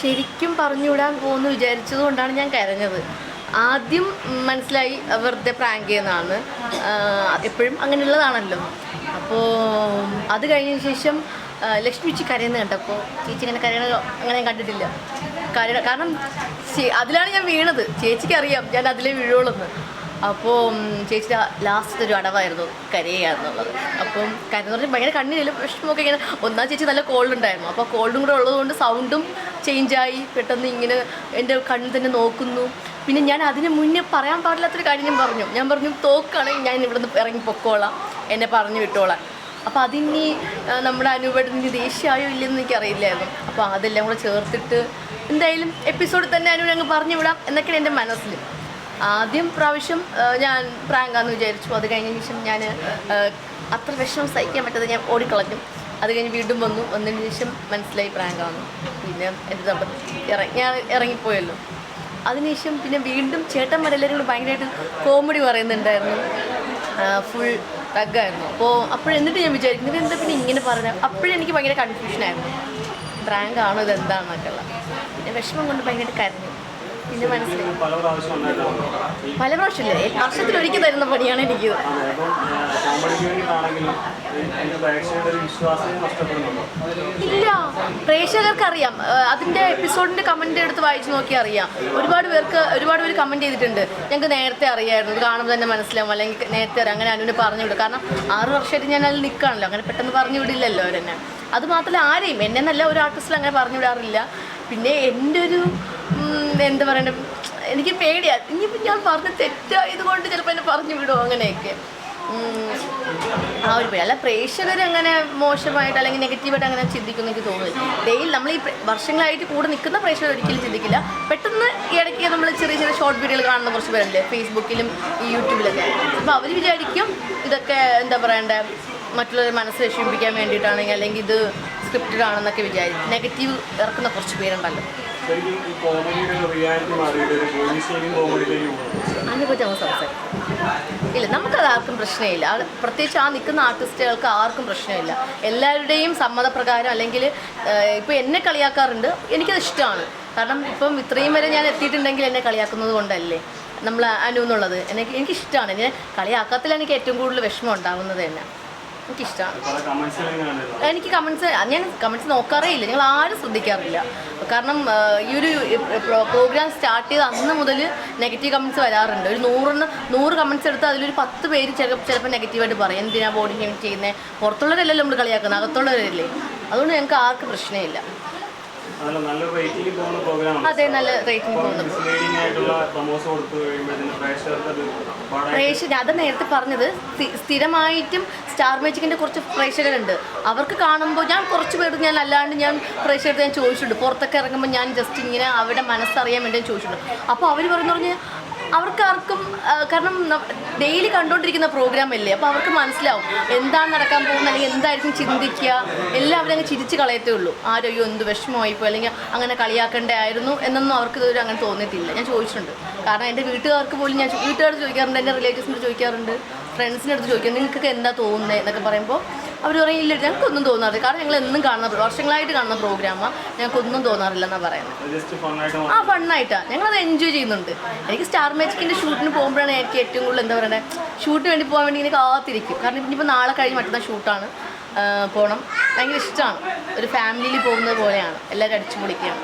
ശരിക്കും പറഞ്ഞുവിടാൻ പോകുന്നു വിചാരിച്ചത് കൊണ്ടാണ് ഞാൻ കരഞ്ഞത്. ആദ്യം മനസ്സിലായി വെറുതെ പ്രാങ്ക് ചെയ്യുന്നതാണ്. എപ്പോഴും അങ്ങനെയുള്ളതാണല്ലോ. അപ്പോൾ അത് കഴിഞ്ഞ ശേഷം ആ, ലക്ഷ്മി ചേച്ചി കരയുന്നത് കണ്ടപ്പോൾ ചേച്ചി ഇങ്ങനെ കരയണ അങ്ങനെ കണ്ടിട്ടില്ല. കരയണ കാരണം അതിലാണ് ഞാൻ വീണത്. ചേച്ചിക്ക് അറിയാം ഞാൻ അതിലേ വീഴുള്ളൂ അപ്പോൾ ചേച്ചി ലാസ്റ്റ് ഒരു അടവായിരുന്നു കരയുക എന്നുള്ളത്. അപ്പം കരയെന്ന് പറഞ്ഞാൽ ഭയങ്കര കണ്ണിനില്ല വിഷമമൊക്കെ ഇങ്ങനെ ഒന്നാം ചേച്ചി നല്ല കോൾഡ് ഉണ്ടായിരുന്നു. അപ്പോൾ കോൾഡും കൂടെ ഉള്ളതുകൊണ്ട് സൗണ്ടും ചേഞ്ചായി പെട്ടെന്ന് ഇങ്ങനെ എന്റെ കണ്ണിൽ തന്നെ നോക്കുന്നു. പിന്നെ ഞാൻ അതിന് മുന്നേ പറയാൻ പാടില്ലാത്തൊരു കാര്യം ഞാൻ പറഞ്ഞു. ഞാൻ പറഞ്ഞു തോക്കുകയാണെങ്കിൽ ഞാൻ ഇവിടെ നിന്ന് ഇറങ്ങി പൊക്കോളാം. എന്നെ പറഞ്ഞു വിട്ടോളാം. അപ്പോൾ അതിനി നമ്മുടെ അനുപേട്ടന് ദേഷ്യമായോ ഇല്ലെന്ന് എനിക്കറിയില്ലായിരുന്നു. അപ്പോൾ അതെല്ലാം കൂടെ ചേർത്തിട്ട് എന്തായാലും എപ്പിസോഡിൽ തന്നെ അനുവിനെ അങ്ങ് പറഞ്ഞു വിടാം എന്നൊക്കെയാണ് എന്റെ മനസ്സിൽ. ആദ്യം പ്രാവശ്യം ഞാൻ പ്രാങ്കാന്ന് വിചാരിച്ചു. അത് കഴിഞ്ഞ ശേഷം ഞാൻ അത്ര വിഷമം സഹിക്കാൻ പറ്റാതെ ഞാൻ ഓടിക്കളഞ്ഞു. അത് കഴിഞ്ഞ് വീണ്ടും വന്നു. വന്നതിന് ശേഷം മനസ്സിലായി പ്രാങ്കാന്ന്. പിന്നെ എന്റെ ഇറങ്ങി ഞാൻ ഇറങ്ങിപ്പോയല്ലോ. അതിനുശേഷം പിന്നെ വീണ്ടും ചേട്ടന്മാരെല്ലാവരും കൂടി ഭയങ്കരമായിട്ട് കോമഡി പറയുന്നുണ്ടായിരുന്നു. ഫുൾ തഗ്ഗായിരുന്നു അപ്പോൾ അപ്പോഴെന്നിട്ട് ഞാൻ വിചാരിക്കുന്നത് എന്താ പിന്നെ ഇങ്ങനെ പറഞ്ഞു? അപ്പോഴും അപ്പോഴെനിക്ക് ഭയങ്കര കൺഫ്യൂഷനായിരുന്നു പ്രാങ്ക് ആണോ ഇത് എന്താണെന്നൊക്കെ ഉള്ളത് പിന്നെ വിഷമം കൊണ്ട് ഭയങ്കരമായിട്ട് കരഞ്ഞു. പിന്നെ മനസ്സിലായി. പല പ്രാവശ്യം പ്രാവശ്യമില്ലേ വർഷത്തിൽ ഒരിക്കൽ തരുന്ന പണിയാണ് എനിക്ക് ഇല്ല. പ്രേക്ഷകർക്കറിയാം. അതിന്റെ എപ്പിസോഡിന്റെ കമന്റ് എടുത്ത് വായിച്ചു നോക്കി അറിയാം. ഒരുപാട് പേർക്ക് ഒരുപാട് പേര് കമന്റ് ചെയ്തിട്ടുണ്ട്. ഞങ്ങൾക്ക് നേരത്തെ അറിയായിരുന്നു. കാണുമ്പോൾ തന്നെ മനസ്സിലാവും. അല്ലെങ്കിൽ നേരത്തെ അറിയാം. അങ്ങനെ അനുവിനെ പറഞ്ഞു വിടും. കാരണം ആറ് വർഷമായിട്ട് ഞാൻ അതിൽ നിൽക്കുകയാണല്ലോ. അങ്ങനെ പെട്ടെന്ന് പറഞ്ഞു വിടില്ലല്ലോ അവരെന്നെ. അത് മാത്രമല്ല ആരെയും. എന്നെ നല്ല ഒരു ആർട്ടിസ്റ്റിൽ അങ്ങനെ പറഞ്ഞു വിടാറില്ല. പിന്നെ എന്റെ ഒരു ഉം, എന്താ പറയണ്ട? എനിക്ക് പേടിയാ. ഇനിയിപ്പോൾ ഞാൻ പറഞ്ഞ തെറ്റായത് കൊണ്ട് ചിലപ്പോൾ എന്നെ പറഞ്ഞു വിടുമോ അങ്ങനെയൊക്കെ. ആ ഒരു പേടി. അല്ല പ്രേക്ഷകർ അങ്ങനെ മോശമായിട്ട് അല്ലെങ്കിൽ നെഗറ്റീവായിട്ട് അങ്ങനെ ചിന്തിക്കുന്നു എനിക്ക് തോന്നുന്നു ഡെയിലി നമ്മൾ ഈ വർഷങ്ങളായിട്ട് കൂടെ നിൽക്കുന്ന പ്രേക്ഷകർ ഒരിക്കലും ചിന്തിക്കില്ല. പെട്ടെന്ന് ഇടയ്ക്ക് നമ്മൾ ചെറിയ ചെറിയ ഷോർട്ട് വീഡിയോകൾ കാണുന്ന കുറച്ച് പേരുണ്ട്. ഫേസ്ബുക്കിലും യൂട്യൂബിലൊക്കെ. അപ്പോൾ അവർ വിചാരിക്കും ഇതൊക്കെ എന്താ പറയണ്ടേ? മറ്റുള്ളവരെ മനസ്സ് വിഷമിപ്പിക്കാൻ വേണ്ടിയിട്ടാണെങ്കിൽ അല്ലെങ്കിൽ ഇത് സ്ക്രിപ്റ്റഡ് ആണെന്നൊക്കെ വിചാരിക്കും. നെഗറ്റീവ് ഇറക്കുന്ന കുറച്ച് പേരുണ്ടല്ലോ. ശരിക്കും ഈ റിയാലിറ്റി ഒരു ഇല്ല നമുക്കത് ആർക്കും പ്രശ്നമില്ല. പ്രത്യേകിച്ച് ആ നിൽക്കുന്ന ആർട്ടിസ്റ്റുകൾക്ക് ആർക്കും പ്രശ്നമില്ല. എല്ലാവരുടെയും സമ്മതപ്രകാരം അല്ലെങ്കിൽ ഇപ്പോൾ എന്നെ കളിയാക്കാറുണ്ട്. എനിക്കത് ഇഷ്ടമാണ്. കാരണം ഇപ്പം ഇത്രയും വരെ ഞാൻ എത്തിയിട്ടുണ്ടെങ്കിൽ എന്നെ കളിയാക്കുന്നത് കൊണ്ടല്ലേ? നമ്മൾ അനു എന്നുള്ളത്. എനിക്ക് എനിക്കിഷ്ടമാണ് എന്നെ കളിയാക്കാത്തിലാണ് എനിക്ക് ഏറ്റവും കൂടുതൽ വിഷമം ഉണ്ടാകുന്നത് തന്നെ. എനിക്കിഷ്ടമാണ് എനിക്ക് കമൻസ് ഞാൻ കമൻസ് നോക്കാറേ ഇല്ല. ഞങ്ങൾ ആരും ശ്രദ്ധിക്കാറില്ല. കാരണം ഈ ഒരു പ്രോഗ്രാം സ്റ്റാർട്ട് ചെയ്ത് അന്ന് മുതൽ നെഗറ്റീവ് കമൻസ് വരാറുണ്ട്. ഒരു നൂറിന് നൂറ് കമൻസ് എടുത്ത് അതിലൊരു പത്ത് പേര് ചിലപ്പോൾ ചിലപ്പോൾ നെഗറ്റീവായിട്ട് പറയും. എന്തിനാ ബോഡി ഷേമിങ് ചെയ്യുന്നത് പുറത്തുള്ളവരല്ലല്ലോ നമ്മൾ കളിയാക്കുന്നത്. അകത്തുള്ളവരല്ലേ? അതുകൊണ്ട് ഞങ്ങൾക്ക് ആർക്കും പ്രശ്നമില്ല. അതെ നല്ല റേറ്റിംഗ് പോകുന്നു. പ്രേക്ഷകർ അത് നേരത്തെ പറഞ്ഞത് സ്ഥി- സ്ഥിരമായിട്ടും സ്റ്റാർ മേജിക്കിന്റെ കുറച്ച് പ്രേക്ഷകരുണ്ട്. അവർക്ക് കാണുമ്പോൾ ഞാൻ കുറച്ച് പേര് ഞാൻ അല്ലാണ്ട് ഞാൻ പ്രേക്ഷകർ ഞാൻ ചോദിച്ചിട്ടുണ്ട്. പുറത്തൊക്കെ ഇറങ്ങുമ്പോൾ ഞാൻ ജസ്റ്റ് ഇങ്ങനെ അവരുടെ മനസ്സറിയാൻ വേണ്ടി ചോദിച്ചിട്ടുണ്ട്. അപ്പോൾ അവർ പറഞ്ഞു പറഞ്ഞ് അവർക്കാർക്കും ആർക്കും കാരണം ഡെയിലി കണ്ടുകൊണ്ടിരിക്കുന്ന പ്രോഗ്രാം അല്ലേ? അപ്പോൾ അവർക്ക് മനസ്സിലാവും എന്താണ് നടക്കാൻ പോകുന്നത് അല്ലെങ്കിൽ എന്തായിരിക്കും ചിന്തിക്കുക. എല്ലാവരും അങ്ങ് ചിരിച്ച് കളയത്തേ ഉള്ളൂ. ആരോഗ്യം എന്ത് വിഷമമായിപ്പോയി അല്ലെങ്കിൽ അങ്ങനെ കളിയാക്കേണ്ടതായിരുന്നു എന്നൊന്നും അവർക്ക് ഇതുവരെ അങ്ങനെ തോന്നിയിട്ടില്ല. ഞാൻ ചോദിച്ചിട്ടുണ്ട്. കാരണം എന്റെ വീട്ടുകാർക്ക് പോലും ഞാൻ വീട്ടുകാർ ചോദിക്കാറുണ്ട് എന്റെ റിലേറ്റീവ്സിനോട് ചോദിക്കാറുണ്ട് ഫ്രണ്ട്സിന്റെ അടുത്ത് നിങ്ങൾക്കൊക്കെ നിങ്ങൾക്ക് എന്താ തോന്നുന്നത് എന്നൊക്കെ പറയുമ്പോൾ അവർ പറയും ഇല്ല ഞങ്ങൾക്കൊന്നും തോന്നാറില്ല. കാരണം ഞങ്ങൾ എന്നും കാണുന്ന വർഷങ്ങളായിട്ട് കാണുന്ന പ്രോഗ്രാമാണ് ഞങ്ങൾക്കൊന്നും തോന്നാറില്ല എന്നാണ് പറയുന്നത്. ആ ഫണ്ണായിട്ടാണ് ഞങ്ങളത് എൻജോയ് ചെയ്യുന്നുണ്ട്. എനിക്ക് സ്റ്റാർ മാജിക്കിന്റെ ഷൂട്ടിന് പോകുമ്പോഴാണ് എനിക്ക് ഏറ്റവും കൂടുതൽ എന്താ പറയുക ഷൂട്ടിന് വേണ്ടി പോകാൻ വേണ്ടി ഇങ്ങനെ കാത്തിരിക്കും. കാരണം ഇനിയിപ്പോൾ നാളെ കഴിഞ്ഞ് മറ്റന്നാൾ ഷൂട്ടാണ് പോകണം ഭയങ്കര ഇഷ്ടമാണ് ഒരു ഫാമിലിയിൽ പോകുന്നത് പോലെയാണ്. എല്ലാവരും അടിച്ചു പൊളിക്കുകയാണ്